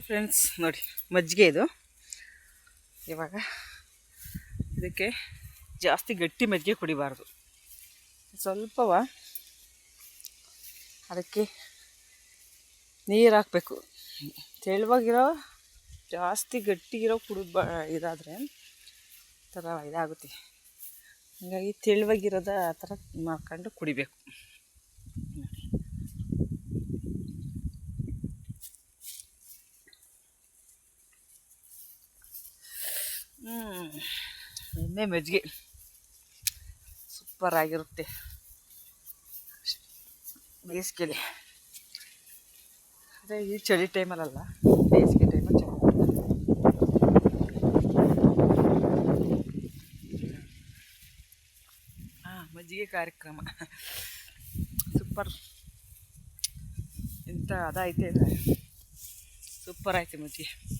Friends ನೋಡಿ, ಮಜ್ಜಿಗೆ ಇದು. ಇವಾಗ ಇದಕ್ಕೆ ಜಾಸ್ತಿ ಗಟ್ಟಿ ಮಜ್ಜಿಗೆ ಕುಡಿಬಾರ್ದು. ಸ್ವಲ್ಪವ ಅದಕ್ಕೆ ನೀರು ಹಾಕಬೇಕು. ತೆಳುವಾಗಿರೋ, ಜಾಸ್ತಿ ಗಟ್ಟಿಗಿರೋ ಕುಡಿದ್ ಬಾ, ಇದಾದರೆ ಥರ ಇದಾಗುತ್ತೆ. ಹಾಗಾಗಿ ತೆಳುವಾಗಿರೋದ ಆ ಥರ ಮಾಡ್ಕೊಂಡು ಕುಡಿಬೇಕು. ಎಣ್ಣೆ ಮಜ್ಜಿಗೆ. ಸೂಪರ್ ಆಗಿರುತ್ತೆ. ಬೇಸಿಗೆಲಿ. ಅದೇ ಈ ಚಳಿ ಟೈಮಲ್ಲ ಬೇಸಿಗೆ ಟೈಮಲ್ಲಿ ಚೆನ್ನಾಗಿ ಹಾಂ, ಮಜ್ಜಿಗೆ ಕಾರ್ಯಕ್ರಮ. ಸೂಪರ್. ಎಂಥ ಅದೈತೆ ಸೂಪರ್ ಆಯ್ತು ಮಜ್ಜಿಗೆ.